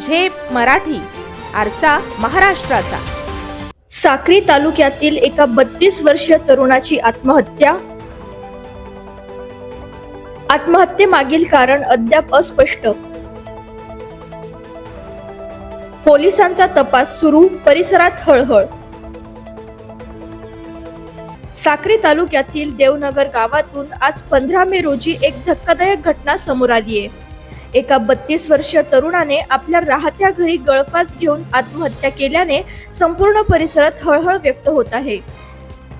झेप मराठी आरसा महाराष्ट्राचा. साक्री तालुक्यातील एका बत्तीस वर्षीय तरुणाची आत्महत्या. आत्महत्येमागील कारण अद्याप अस्पष्ट. पोलिसांचा तपास सुरू परिसरात हळहळ. साक्री तालुक्यातील देवनगर गावातून आज पंधरा मे रोजी एक धक्कादायक घटना समोर आली आहे एका बत्तीस वर्षीय तरुणाने आपल्या राहत्या घरी गळफास घेऊन आत्महत्या केल्याने संपूर्ण परिसरात हळहळ व्यक्त होत आहे.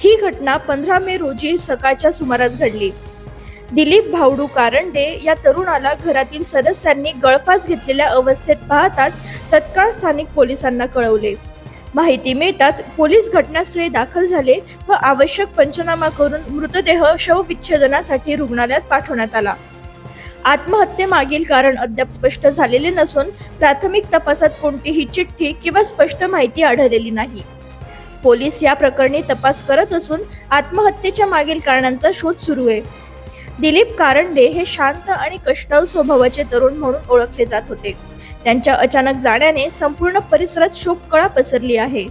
ही घटना पंधरा मे रोजी सकाळच्या सुमारास घडली. दिलीप भावडू कारंडे या तरुणाला घरातील सदस्यांनी गळफास घेतलेल्या अवस्थेत पाहताच तत्काळ स्थानिक पोलिसांना कळवले. माहिती मिळताच पोलीस घटनास्थळी दाखल झाले व आवश्यक पंचनामा करून मृतदेह शवविच्छेदनासाठी रुग्णालयात पाठवण्यात आला. आत्महत्येमागील कारण अद्याप स्पष्ट झालेले नसून प्राथमिक तपासात कोणतीही चिठ्ठी किंवा स्पष्ट माहिती आढळलेली नाही. पोलीस या प्रकरणी तपास करत असून आत्महत्येच्या मागील कारणांचा शोध सुरू आहे. दिलीप कारंडे हे शांत आणि कष्टाळू स्वभावाचे तरुण म्हणून ओळखले जात होते. त्यांच्या अचानक जाण्याने संपूर्ण परिसरात शोककळा पसरली आहे.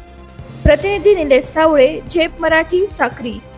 प्रतिनिधी निलेश सावळे झेप मराठी साक्री.